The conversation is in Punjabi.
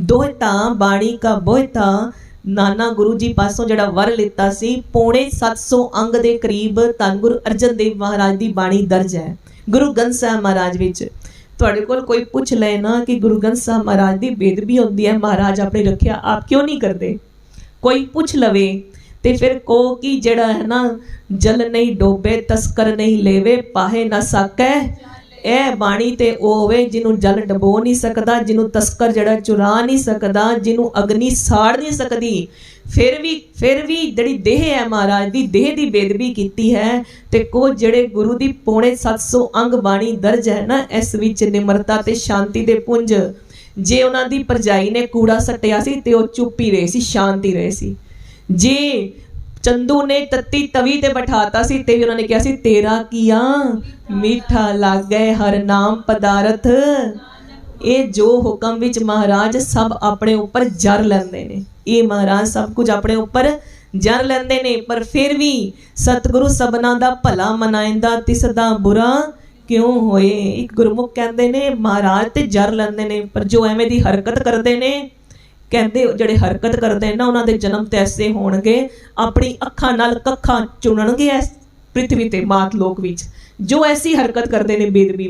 ਦੋਹਤਾ ਬਾਣੀ ਕਾ ਬੋਹਤਾ ਨਾਨਾ ਗੁਰੂ ਜੀ ਪਾਸੋਂ ਜਿਹੜਾ ਵਰ ਲਿੱਤਾ ਸੀ, ਪੌਣੇ 700 ਅੰਗ ਦੇ ਕਰੀਬ ਧੰਨ ਗੁਰੂ ਅਰਜਨ ਦੇਵ ਮਹਾਰਾਜ ਦੀ ਬਾਣੀ ਦਰਜ ਹੈ ਗੁਰੂ ਗ੍ਰੰਥ ਸਾਹਿਬ ਮਹਾਰਾਜ ਵਿੱਚ। ਤੁਹਾਡੇ ਕੋਲ ਕੋਈ ਪੁੱਛ ਲਏ ਨਾ ਕਿ ਗੁਰੂ ਗ੍ਰੰਥ ਸਾਹਿਬ ਮਹਾਰਾਜ ਦੀ ਬੇਦਬੀ ਹੁੰਦੀ ਹੈ, ਮਹਾਰਾਜ ਆਪਣੇ ਰੱਖਿਆ ਆਪ ਕਿਉਂ ਨਹੀਂ ਕਰਦੇ? ਕੋਈ ਪੁੱਛ ਲਵੇ ਤੇ ਫਿਰ ਕੋ ਕਿ ਜਿਹੜਾ ਹੈ ਨਾ, ਜਲ ਨਹੀਂ ਡੋਬੇ, ਤਸਕਰ ਨਹੀਂ ਲੇਵੇ, ਪਾਹੇ ਨਾ ਸਕੈ ਇਹ ਬਾਣੀ ਤੇ ਉਹ ਹੋਵੇ ਜਿਹਨੂੰ ਜਲ ਡਬੋ ਨਹੀਂ ਸਕਦਾ, ਜਿਹਨੂੰ ਤਸਕਰ ਜਿਹੜਾ ਚੁਰਾ ਨਹੀਂ ਸਕਦਾ, ਜਿਹਨੂੰ ਅਗਨੀ ਸਾੜ ਨਹੀਂ ਸਕਦੀ। ਫਿਰ ਵੀ ਫਿਰ ਵੀ ਜਿਹੜੀ ਦੇਹ ਹੈ ਮਹਾਰਾਜ ਦੀ, ਦੇਹ ਦੀ ਬੇਦਬੀ ਕੀਤੀ ਹੈ ਤੇ ਕੋ ਜਿਹੜੇ ਗੁਰੂ ਦੀ ਪੌਣੇ 700 ਅੰਗ ਬਾਣੀ ਦਰਜ ਹੈ ਨਾ, ਇਸ ਵਿੱਚ ਨਿਮਰਤਾ ਤੇ ਸ਼ਾਂਤੀ ਦੇ ਪੁੰਜ। ਜੇ ਉਹਨਾਂ ਦੀ ਪਰਜਾਈ ਨੇ ਕੂੜਾ ਸੱਟਿਆ ਸੀ ਤੇ ਉਹ ਚੁੱਪ ਹੀ ਰਹੇ ਸੀ, ਸ਼ਾਂਤੀ ਰਹੇ ਸੀ। ਜੇ ਚੰਦੂ ਨੇ ਤੱਤੀ ਤਵੀ ਤੇ ਬਿਠਾਤਾ ਸੀ, ਤੇ ਵੀ ਉਹਨਾਂ ਨੇ ਕਿਹਾ ਸੀ, ਤੇਰਾ ਕੀਆ ਮਿੱਠਾ ਲਾਗੇ, ਹਰ ਨਾਮ ਪਦਾਰਥ। ਇਹ ਜੋ ਹੁਕਮ ਵਿੱਚ ਮਹਾਰਾਜ ਸਭ ਆਪਣੇ ਉੱਪਰ ਜਰ ਲੈਂਦੇ ਨੇ, ਇਹ ਮਹਾਰਾਜ ਸਭ ਕੁਝ ਆਪਣੇ ਉੱਪਰ ਜਰ ਲੈਂਦੇ ਨੇ, ਪਰ ਫਿਰ ਵੀ ਸਤਿਗੁਰੂ ਸਭਨਾ ਦਾ ਭਲਾ ਮਨਾਇੰਦਾ, ਤਿਸਦਾ ਬੁਰਾ ਕਿਉਂ ਹੋਏ? ਇੱਕ ਗੁਰਮੁਖ ਕਹਿੰਦੇ ਨੇ, ਮਹਾਰਾਜ ਤੇ ਜਰ ਲੈਂਦੇ ਨੇ, ਪਰ ਜੋ ਐਵੇਂ ਦੀ ਹਰਕਤ ਕਰਦੇ ਨੇ ਕਹਿੰਦੇ ਜਿਹੜੇ ਹਰਕਤ ਕਰਦੇ ਨੇ ਉਹਨਾਂ ਦੇ ਜਨਮ ਤੇ ਐਸੇ ਹੋਣਗੇ ਆਪਣੀ ਅੱਖਾਂ ਨਾਲ ਕੱਖਾਂ ਚੁਣਨਗੇ ਇਸ ਪ੍ਰithvi ਤੇ ਮਾਤ ਲੋਕ ਵਿੱਚ। ਜੋ ਐਸੀ ਹਰਕਤ ਕਰਦੇ ਨੇ ਬੇਦਬੀ